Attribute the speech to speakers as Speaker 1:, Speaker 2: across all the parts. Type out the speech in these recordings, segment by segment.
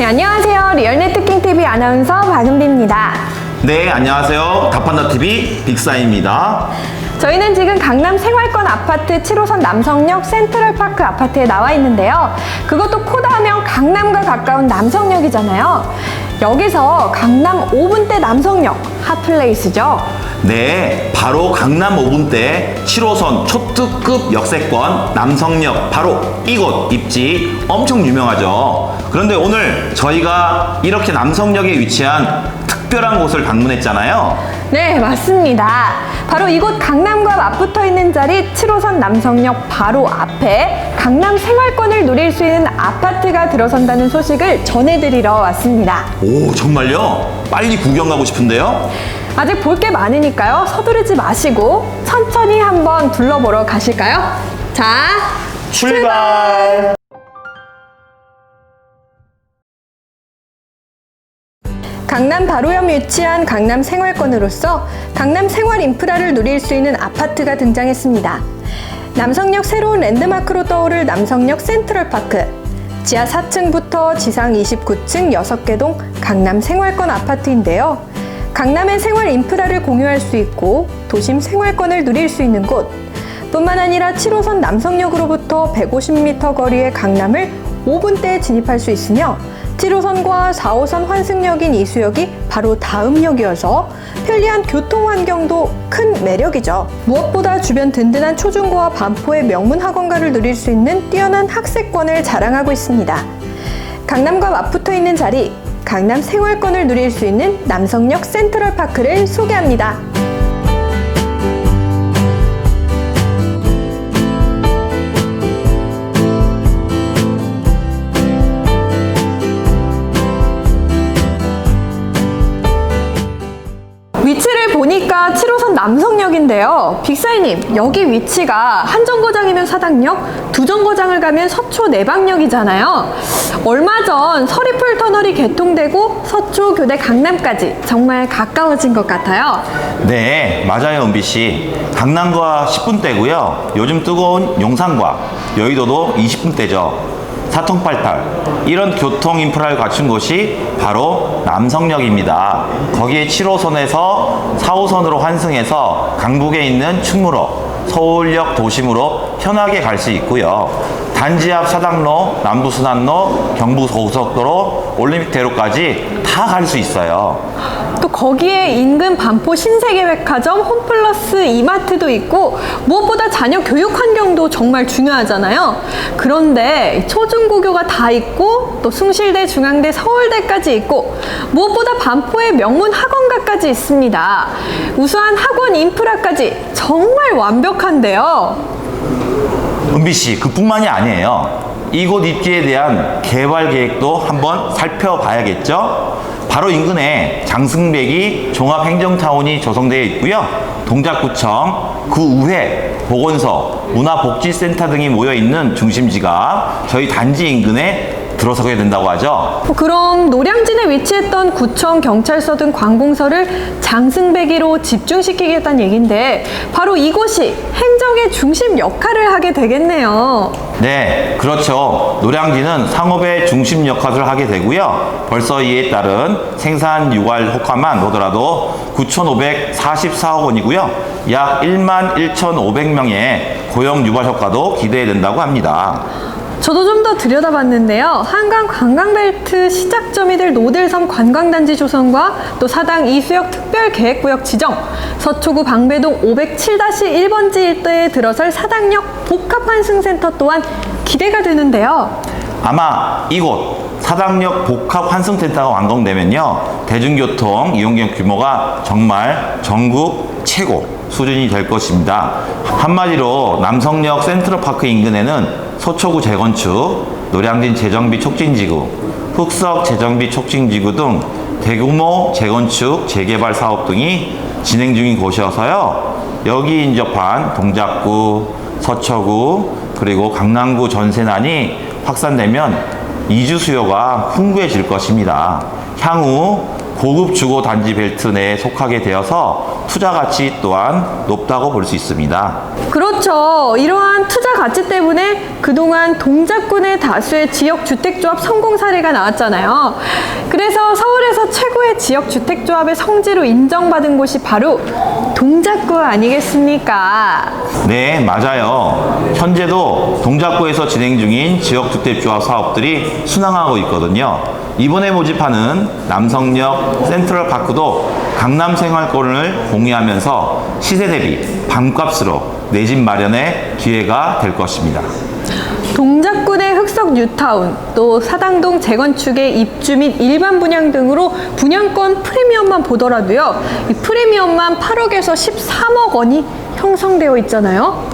Speaker 1: 네, 안녕하세요. 리얼넷 특킹TV 아나운서 박은비입니다.
Speaker 2: 네, 안녕하세요. 다판다TV 빅사입니다.
Speaker 1: 저희는 지금 강남 생활권 아파트 7호선 남성역 센트럴파크 아파트에 나와 있는데요. 그것도 코다 하면 강남과 가까운 남성역이잖아요. 여기서 강남 5분대 남성역 핫플레이스죠.
Speaker 2: 네, 바로 강남 5분대 7호선 초특급 역세권 남성역 바로 이곳 입지 엄청 유명하죠. 그런데 오늘 저희가 이렇게 남성역에 위치한 특별한 곳을 방문했잖아요.
Speaker 1: 네, 맞습니다. 바로 이곳 강남과 맞붙어 있는 자리 7호선 남성역 바로 앞에 강남 생활권을 누릴 수 있는 아파트가 들어선다는 소식을 전해드리러 왔습니다.
Speaker 2: 오, 정말요? 빨리 구경 가고 싶은데요?
Speaker 1: 아직 볼 게 많으니까요. 서두르지 마시고 천천히 한번 둘러보러 가실까요? 자,
Speaker 2: 출발!
Speaker 1: 강남 바로 옆 위치한 강남 생활권으로서 강남 생활 인프라를 누릴 수 있는 아파트가 등장했습니다. 남성역 새로운 랜드마크로 떠오를 남성역 센트럴파크. 지하 4층부터 지상 29층 6개 동 강남 생활권 아파트인데요. 강남의 생활 인프라를 공유할 수 있고 도심 생활권을 누릴 수 있는 곳. 뿐만 아니라 7호선 남성역으로부터 150m 거리의 강남을 5분대에 진입할 수 있으며 7호선과 4호선 환승역인 이수역이 바로 다음 역이어서 편리한 교통 환경도 큰 매력이죠. 무엇보다 주변 든든한 초중고와 반포의 명문 학원가를 누릴 수 있는 뛰어난 학세권을 자랑하고 있습니다. 강남과 맞붙어 있는 자리, 강남 생활권을 누릴 수 있는 남성역 센트럴파크를 소개합니다. 보니까 7호선 남성역인데요. 빅사이님, 여기 위치가 한 정거장이면 사당역, 두 정거장을 가면 서초 내방역이잖아요. 얼마 전 서리풀 터널이 개통되고 서초 교대 강남까지 정말 가까워진 것 같아요.
Speaker 2: 네, 맞아요, 은비 씨. 강남과 10분대고요. 요즘 뜨거운 용산과 여의도도 20분대죠. 사통팔탈 이런 교통 인프라를 갖춘 곳이 바로 남성역입니다. 거기에 7호선에서 4호선으로 환승해서 강북에 있는 충무로 서울역 도심으로 편하게 갈 수 있고요. 단지 앞 사당로, 남부순환로, 경부고속도로, 올림픽대로까지 다 갈 수 있어요.
Speaker 1: 또 거기에 인근 반포 신세계백화점, 홈플러스 이마트도 있고 무엇보다 자녀 교육 환경도 정말 중요하잖아요. 그런데 초중고교가 다 있고 또 숭실대, 중앙대, 서울대까지 있고 무엇보다 반포에 명문 학원가까지 있습니다. 우수한 학원 인프라까지 정말 완벽한데요.
Speaker 2: 은비 씨, 그뿐만이 아니에요. 이곳 입지에 대한 개발 계획도 한번 살펴봐야겠죠? 바로 인근에 장승백이 종합행정타운이 조성되어 있고요. 동작구청, 그 우회, 보건소, 문화복지센터 등이 모여 있는 중심지가 저희 단지 인근에 들어서게 된다고 하죠.
Speaker 1: 그럼 노량진에 위치했던 구청, 경찰서 등 관공서를 장승배기로 집중시키겠다는 얘긴데 바로 이곳이 행정의 중심 역할을 하게 되겠네요.
Speaker 2: 네, 그렇죠. 노량진은 상업의 중심 역할을 하게 되고요. 벌써 이에 따른 생산 유발 효과만 보더라도 9,544억 원이고요. 약 1만 1,500명의 고용 유발 효과도 기대된다고 합니다.
Speaker 1: 저도 좀 더 들여다봤는데요. 한강 관광벨트 시작점이 될 노들섬 관광단지 조성과 또 사당 이수역 특별계획구역 지정, 서초구 방배동 507-1번지 일대에 들어설 사당역 복합환승센터 또한 기대가 되는데요.
Speaker 2: 아마 이곳 사당역 복합 환승센터가 완공되면요. 대중교통 이용객 규모가 정말 전국 최고 수준이 될 것입니다. 한마디로 남성역 센트럴파크 인근에는 서초구 재건축, 노량진 재정비 촉진지구, 흑석 재정비 촉진지구 등 대규모 재건축, 재개발 사업 등이 진행 중인 곳이어서요. 여기 인접한 동작구, 서초구, 그리고 강남구 전세난이 확산되면 이주 수요가 풍부해질 것입니다. 향후 고급 주거 단지 벨트 내에 속하게 되어서 투자 가치 또한 높다고 볼 수 있습니다.
Speaker 1: 그렇죠. 이러한 투자 가치 때문에 그동안 동작군의 다수의 지역 주택조합 성공 사례가 나왔잖아요. 그래서 서울에서 최고의 지역 주택조합의 성지로 인정받은 곳이 바로 동작구 아니겠습니까?
Speaker 2: 네, 맞아요. 현재도 동작구에서 진행 중인 지역 주택조합 사업들이 순항하고 있거든요. 이번에 모집하는 남성역 센트럴파크도 강남 생활권을 공유하면서 시세 대비 반값으로 내 집 마련의 기회가 될 것입니다.
Speaker 1: 동작군의 흑석 뉴타운, 또 사당동 재건축의 입주 및 일반 분양 등으로 분양권 프리미엄만 보더라도요, 이 프리미엄만 8억에서 13억 원이 형성되어 있잖아요.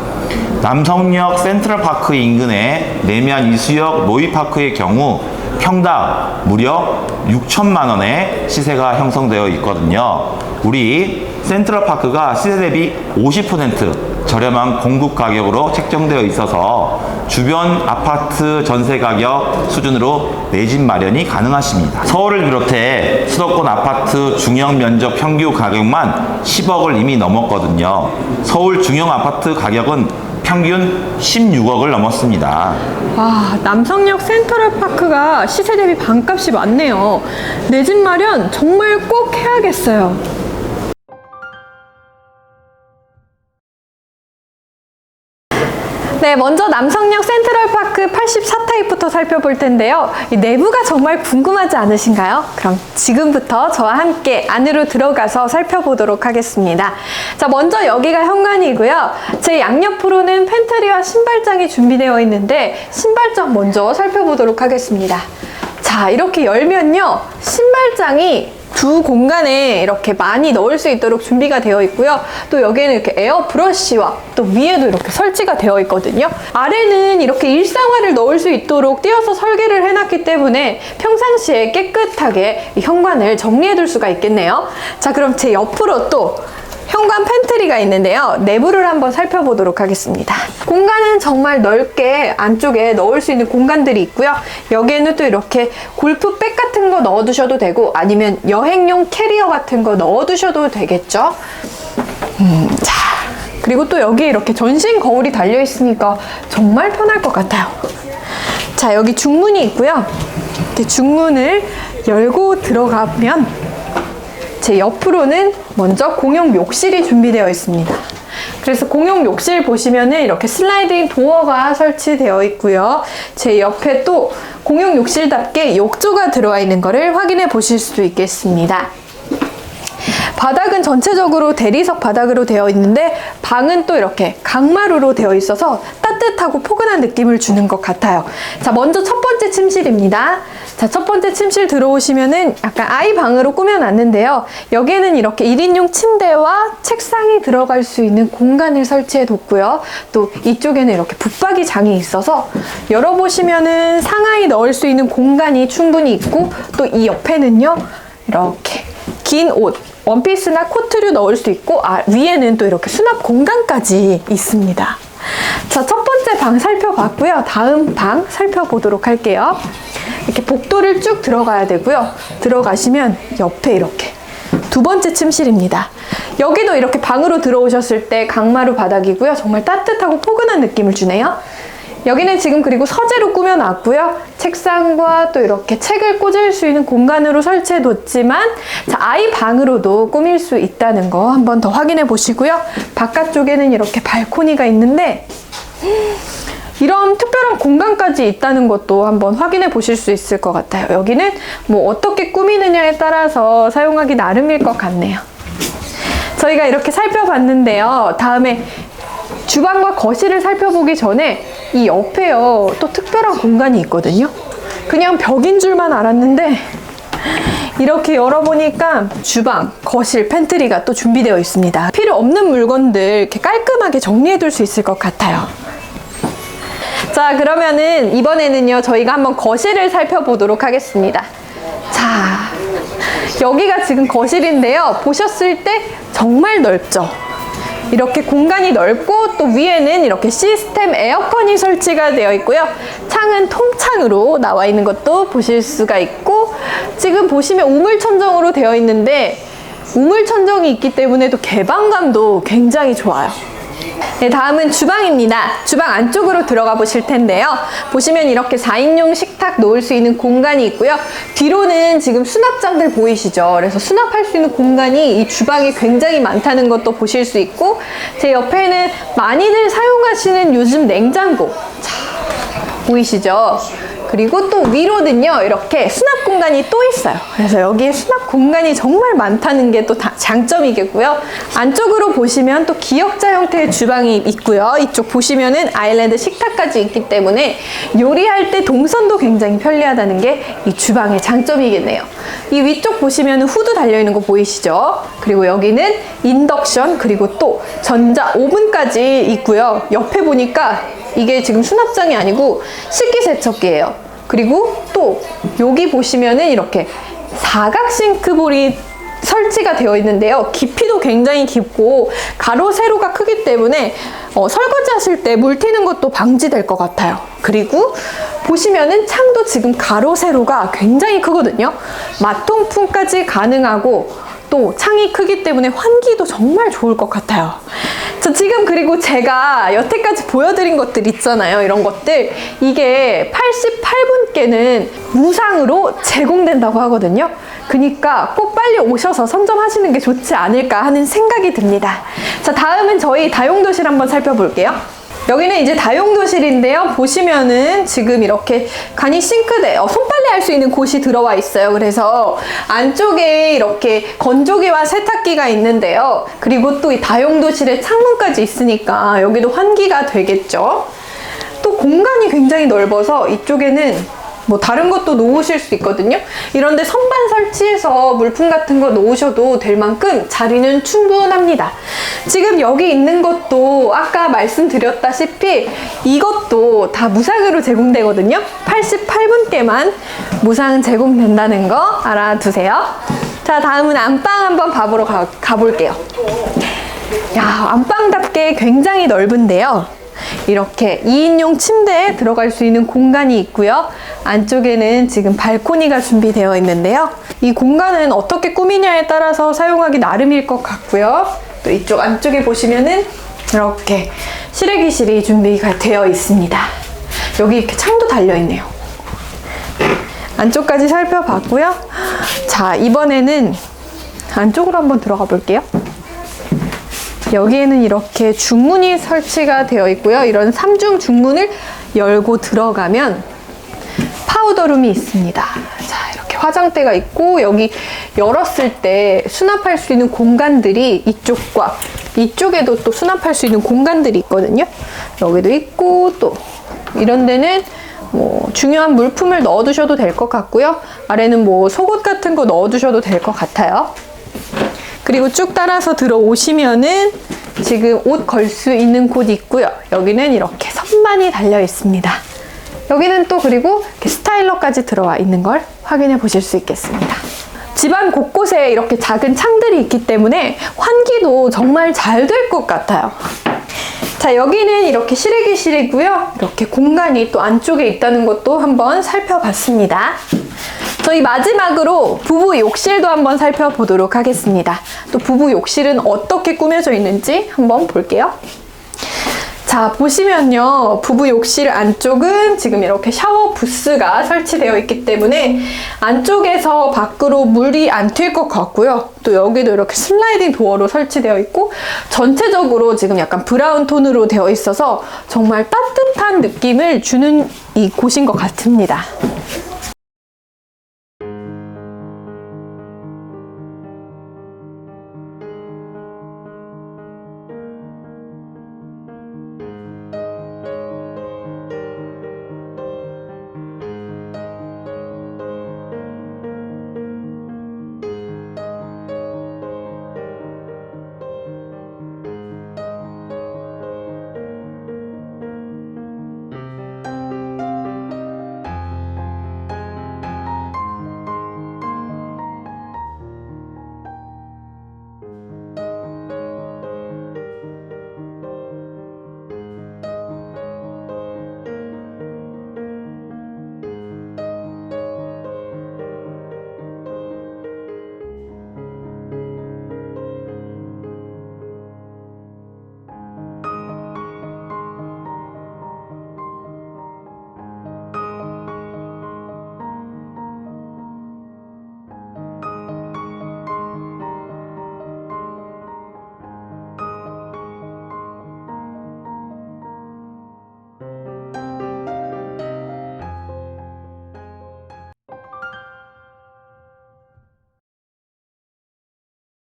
Speaker 2: 남성역 센트럴파크 인근의 내면 이수역 로이파크의 경우 평당 무려 6천만 원의 시세가 형성되어 있거든요. 우리 센트럴파크가 시세 대비 50% 저렴한 공급 가격으로 책정되어 있어서 주변 아파트 전세 가격 수준으로 내 집 마련이 가능하십니다. 서울을 비롯해 수도권 아파트 중형 면적 평균 가격만 10억을 이미 넘었거든요. 서울 중형 아파트 가격은 평균 16억을 넘었습니다.
Speaker 1: 와, 남성역 센트럴파크가 시세 대비 반값이 많네요. 내 집 마련 정말 꼭 해야겠어요. 네, 먼저 남성역 센트 럴파크 84타입부터 살펴볼 텐데요. 이 내부가 정말 궁금하지 않으신가요? 그럼 지금부터 저와 함께 안으로 들어가서 살펴보도록 하겠습니다. 자, 먼저 여기가 현관이고요. 제 양옆으로는 팬트리와 신발장이 준비되어 있는데 신발장 먼저 살펴보도록 하겠습니다. 자, 이렇게 열면요. 신발장이 두 공간에 이렇게 많이 넣을 수 있도록 준비가 되어 있고요. 또 여기에는 이렇게 에어 브러쉬와 또 위에도 이렇게 설치가 되어 있거든요. 아래는 이렇게 일상화를 넣을 수 있도록 띄어서 설계를 해놨기 때문에 평상시에 깨끗하게 이 현관을 정리해둘 수가 있겠네요. 자, 그럼 제 옆으로 또 현관 팬트리가 있는데요. 내부를 한번 살펴보도록 하겠습니다. 공간은 정말 넓게 안쪽에 넣을 수 있는 공간들이 있고요. 여기에는 또 이렇게 골프백 같은 거 넣어두셔도 되고 아니면 여행용 캐리어 같은 거 넣어두셔도 되겠죠. 음, 자. 그리고 또 여기에 이렇게 전신 거울이 달려 있으니까 정말 편할 것 같아요. 자, 여기 중문이 있고요. 이렇게 중문을 열고 들어가면 제 옆으로는 먼저 공용 욕실이 준비되어 있습니다. 그래서 공용 욕실 보시면은 이렇게 슬라이딩 도어가 설치되어 있고요. 제 옆에 또 공용 욕실답게 욕조가 들어와 있는 것을 확인해 보실 수 있겠습니다. 바닥은 전체적으로 대리석 바닥으로 되어 있는데 방은 또 이렇게 강마루로 되어 있어서 따뜻하고 포근한 느낌을 주는 것 같아요. 자, 먼저 첫 번째 침실입니다. 자, 첫 번째 침실 들어오시면은 약간 아이 방으로 꾸며놨는데요. 여기에는 이렇게 1인용 침대와 책상이 들어갈 수 있는 공간을 설치해 뒀고요. 또 이쪽에는 이렇게 붙박이 장이 있어서 열어보시면은 상하이 넣을 수 있는 공간이 충분히 있고 또 이 옆에는요. 이렇게 긴 옷, 원피스나 코트류 넣을 수 있고 아, 위에는 또 이렇게 수납 공간까지 있습니다. 자, 첫 번째 방 살펴봤고요. 다음 방 살펴보도록 할게요. 이렇게 복도를 쭉 들어가야 되고요. 들어가시면 옆에 이렇게 두 번째 침실입니다. 여기도 이렇게 방으로 들어오셨을 때 강마루 바닥이고요. 정말 따뜻하고 포근한 느낌을 주네요. 여기는 지금 그리고 서재로 꾸며놨고요. 책상과 또 이렇게 책을 꽂을 수 있는 공간으로 설치해 뒀지만 자, 아이 방으로도 꾸밀 수 있다는 거 한번 더 확인해 보시고요. 바깥쪽에는 이렇게 발코니가 있는데 이런 특별한 공간까지 있다는 것도 한번 확인해 보실 수 있을 것 같아요. 여기는 뭐 어떻게 꾸미느냐에 따라서 사용하기 나름일 것 같네요. 저희가 이렇게 살펴봤는데요. 다음에 주방과 거실을 살펴보기 전에 이 옆에요. 또 특별한 공간이 있거든요. 그냥 벽인 줄만 알았는데 이렇게 열어보니까 주방, 거실, 팬트리가 또 준비되어 있습니다. 필요 없는 물건들 이렇게 깔끔하게 정리해둘 수 있을 것 같아요. 자, 그러면은 이번에는요, 저희가 한번 거실을 살펴보도록 하겠습니다. 자, 여기가 지금 거실인데요. 보셨을 때 정말 넓죠? 이렇게 공간이 넓고 또 위에는 이렇게 시스템 에어컨이 설치가 되어 있고요. 창은 통창으로 나와 있는 것도 보실 수가 있고 지금 보시면 우물천정으로 되어 있는데 우물천정이 있기 때문에 또 개방감도 굉장히 좋아요. 네, 다음은 주방입니다. 주방 안쪽으로 들어가 보실 텐데요. 보시면 이렇게 4인용 식탁 놓을 수 있는 공간이 있고요. 뒤로는 지금 수납장들 보이시죠? 그래서 수납할 수 있는 공간이 이 주방에 굉장히 많다는 것도 보실 수 있고, 제 옆에는 많이들 사용하시는 요즘 냉장고. 자, 보이시죠? 그리고 또 위로는요, 이렇게 수납 공간이 또 있어요. 그래서 여기에 수납 공간이 정말 많다는 게 또 장점이겠고요. 안쪽으로 보시면 또 기역자 형태의 주방이 있고요. 이쪽 보시면은 아일랜드 식탁까지 있기 때문에 요리할 때 동선도 굉장히 편리하다는 게 이 주방의 장점이겠네요. 이 위쪽 보시면 후드 달려있는 거 보이시죠? 그리고 여기는 인덕션, 그리고 또 전자 오븐까지 있고요. 옆에 보니까 이게 지금 수납장이 아니고 식기세척기예요. 그리고 또 여기 보시면은 이렇게 사각 싱크볼이 설치가 되어 있는데요. 깊이도 굉장히 깊고 가로 세로가 크기 때문에 어, 설거지 하실 때 물 튀는 것도 방지될 것 같아요. 그리고 보시면은 창도 지금 가로 세로가 굉장히 크거든요. 마통풍까지 가능하고 또 창이 크기 때문에 환기도 정말 좋을 것 같아요. 저 지금 그리고 제가 여태까지 보여드린 것들 있잖아요. 이런 것들. 이게 88분께는 무상으로 제공된다고 하거든요. 그니까 꼭 빨리 오셔서 선점하시는 게 좋지 않을까 하는 생각이 듭니다. 자, 다음은 저희 다용도실 한번 살펴볼게요. 여기는 이제 다용도실인데요. 보시면은 지금 이렇게 간이 싱크대, 어, 손빨래 할 수 있는 곳이 들어와 있어요. 그래서 안쪽에 이렇게 건조기와 세탁기가 있는데요. 그리고 또 이 다용도실에 창문까지 있으니까 여기도 환기가 되겠죠. 또 공간이 굉장히 넓어서 이쪽에는 뭐 다른 것도 놓으실 수 있거든요. 이런데 선반 설치해서 물품 같은 거 놓으셔도 될 만큼 자리는 충분합니다. 지금 여기 있는 것도 아까 말씀드렸다시피 이것도 다 무상으로 제공되거든요. 88분께만 무상 제공된다는 거 알아두세요. 자, 다음은 안방 한번 봐보러 가, 가볼게요. 야, 안방답게 굉장히 넓은데요. 이렇게 2인용 침대에 들어갈 수 있는 공간이 있고요. 안쪽에는 지금 발코니가 준비되어 있는데요. 이 공간은 어떻게 꾸미냐에 따라서 사용하기 나름일 것 같고요. 또 이쪽 안쪽에 보시면은 이렇게 실외기실이 준비가 되어 있습니다. 여기 이렇게 창도 달려 있네요. 안쪽까지 살펴봤고요. 자, 이번에는 안쪽으로 한번 들어가 볼게요. 여기에는 이렇게 중문이 설치가 되어 있고요. 이런 삼중 중문을 열고 들어가면 파우더룸이 있습니다. 자, 이렇게 화장대가 있고 여기 열었을 때 수납할 수 있는 공간들이 이쪽과 이쪽에도 또 수납할 수 있는 공간들이 있거든요. 여기도 있고 또 이런 데는 뭐 중요한 물품을 넣어두셔도 될 것 같고요. 아래는 뭐 속옷 같은 거 넣어두셔도 될 것 같아요. 그리고 쭉 따라서 들어오시면은 지금 옷 걸 수 있는 곳 있고요. 여기는 이렇게 선반이 달려 있습니다. 여기는 또 그리고 스타일러까지 들어와 있는 걸 확인해 보실 수 있겠습니다. 집안 곳곳에 이렇게 작은 창들이 있기 때문에 환기도 정말 잘 될 것 같아요. 자, 여기는 이렇게 실외기실이고요. 이렇게 공간이 또 안쪽에 있다는 것도 한번 살펴봤습니다. 저희 마지막으로 부부 욕실도 한번 살펴보도록 하겠습니다. 또 부부 욕실은 어떻게 꾸며져 있는지 한번 볼게요. 자, 보시면요. 부부 욕실 안쪽은 지금 이렇게 샤워 부스가 설치되어 있기 때문에 안쪽에서 밖으로 물이 안 튈 것 같고요. 또 여기도 이렇게 슬라이딩 도어로 설치되어 있고 전체적으로 지금 약간 브라운 톤으로 되어 있어서 정말 따뜻한 느낌을 주는 이 곳인 것 같습니다.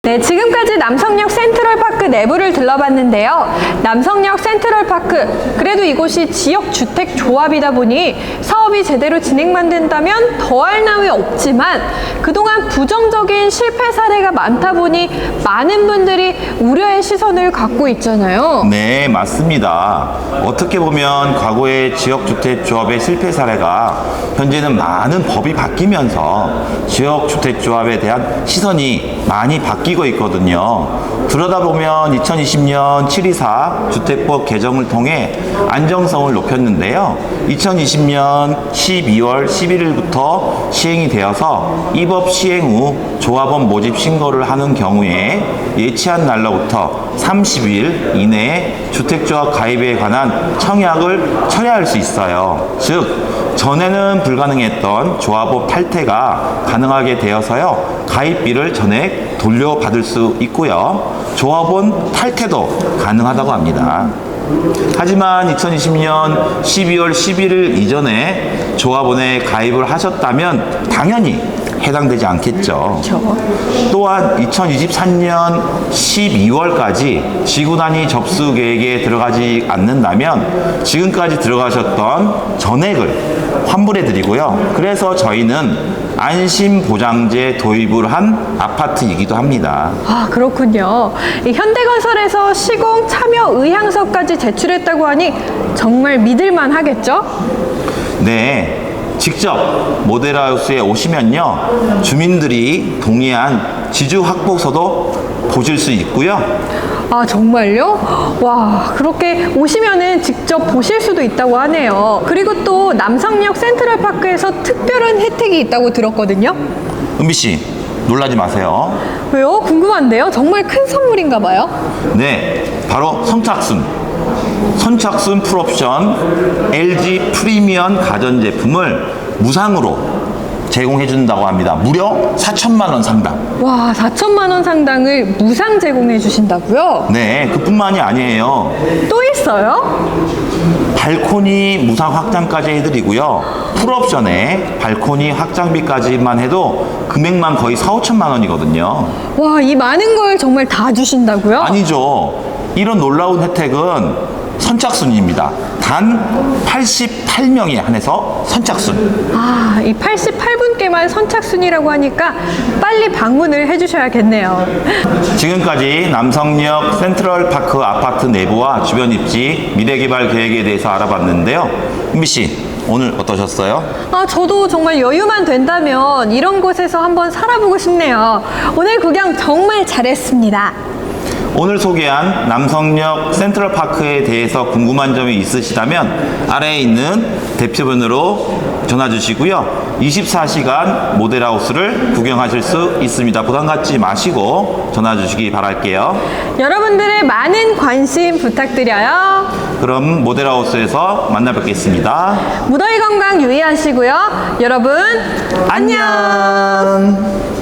Speaker 1: 네, 지금까지 남성역 내부를 들러봤는데요. 남성역 센트럴파크, 그래도 이곳이 지역 주택 조합이다 보니 사업이 제대로 진행만 된다면 더할 나위 없지만 그동안 부정적인 실패 사례가 많다 보니 많은 분들이 우려의 시선을 갖고 있잖아요.
Speaker 2: 네, 맞습니다. 어떻게 보면 과거의 지역주택 조합의 실패 사례가 현재는 많은 법이 바뀌면서 지역주택 조합에 대한 시선이 많이 바뀌고 있거든요. 들여다보면 2020년 724 주택법 개정을 통해 안정성을 높였는데요. 2020년 12월 11일부터 시행이 되어서 이법 시행 후 조합원 모집 신고를 하는 경우에 예치한 날로부터 30일 이내에 주택조합 가입에 관한 청약을 철회할 수 있어요. 즉, 전에는 불가능했던 조합원 탈퇴가 가능하게 되어서요. 가입비를 전액 돌려받을 수 있고요. 조합원 탈퇴도 가능하다고 합니다. 하지만 2020년 12월 11일 이전에 조합원에 가입을 하셨다면 당연히 해당되지
Speaker 1: 않겠죠.
Speaker 2: 또한 2023년 12월까지 지구 단위 접수 계획에 들어가지 않는다면 지금까지 들어가셨던 전액을 환불해 드리고요. 그래서 저희는 안심 보장제 도입을 한 아파트이기도 합니다.
Speaker 1: 아, 그렇군요. 이 현대건설에서 시공 참여 의향서까지 제출했다고 하니 정말 믿을만 하겠죠?
Speaker 2: 네. 직접 모델하우스에 오시면요. 주민들이 동의한 지주 확보서도 보실 수 있고요.
Speaker 1: 아, 정말요? 와, 그렇게 오시면은 직접 보실 수도 있다고 하네요. 그리고 또 남성역 센트럴파크에서 특별한 혜택이 있다고 들었거든요.
Speaker 2: 은비 씨, 놀라지 마세요.
Speaker 1: 왜요? 궁금한데요? 정말 큰 선물인가 봐요?
Speaker 2: 네, 바로 선착순. 선착순 풀옵션 LG 프리미엄 가전제품을 무상으로 제공해 준다고 합니다. 무려 4천만 원 상당.
Speaker 1: 와, 4천만 원 상당을 무상 제공해 주신다고요?
Speaker 2: 네, 그뿐만이 아니에요.
Speaker 1: 또 있어요?
Speaker 2: 발코니 무상 확장까지 해드리고요. 풀옵션에 발코니 확장비까지만 해도 금액만 거의 4, 5천만 원이거든요.
Speaker 1: 와, 이 많은 걸 정말 다 주신다고요?
Speaker 2: 아니죠. 이런 놀라운 혜택은 선착순입니다. 단 88명에 한해서 선착순.
Speaker 1: 아, 이 88분께만 선착순이라고 하니까 빨리 방문을 해주셔야겠네요.
Speaker 2: 지금까지 남성역 센트럴 파크 아파트 내부와 주변 입지 미래 개발 계획에 대해서 알아봤는데요. 은비 씨, 오늘 어떠셨어요?
Speaker 1: 아, 저도 정말 여유만 된다면 이런 곳에서 한번 살아보고 싶네요. 오늘 구경 정말 잘했습니다.
Speaker 2: 오늘 소개한 남성역 센트럴파크에 대해서 궁금한 점이 있으시다면 아래에 있는 대표번호로 전화 주시고요. 24시간 모델하우스를 구경하실 수 있습니다. 부담 갖지 마시고 전화 주시기 바랄게요.
Speaker 1: 여러분들의 많은 관심 부탁드려요.
Speaker 2: 그럼 모델하우스에서 만나 뵙겠습니다.
Speaker 1: 무더위 건강 유의하시고요. 여러분, 안녕!
Speaker 2: 안녕.